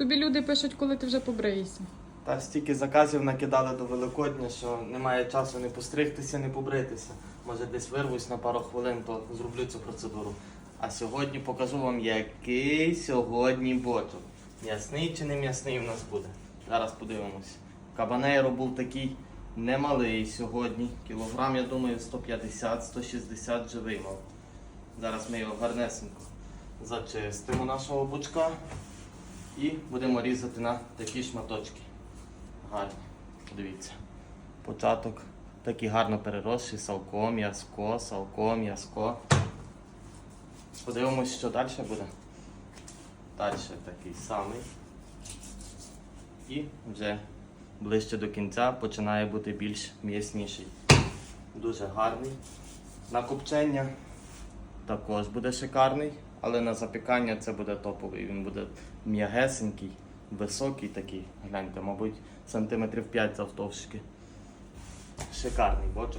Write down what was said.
Тобі люди пишуть, коли ти вже побриєшся. Та стільки заказів накидали до Великодня, що немає часу не постригтися, не побритися. Може десь вирвусь на пару хвилин, то зроблю цю процедуру. А сьогодні покажу вам, який сьогодні бочок. М'ясний чи не м'ясний у нас буде. Зараз подивимось. Кабанейро був такий немалий сьогодні. Кілограм, я думаю, 150-160 живий мав. Зараз ми його гарнесенько зачистимо нашого бочка і будемо різати на такі шматочки. Гарно. Подивіться. Початок такий гарно переросший, салко, м'язко, салко, м'язко. Подивимось, що далі буде. Далі такий самий. І вже ближче до кінця починає бути більш м'ясніший. Дуже гарний. На копчення також буде шикарний, але на запікання це буде топовий. Він буде м'ягесенький, високий такий. Гляньте, мабуть, сантиметрів 5 завтовшки. Шикарний бочок.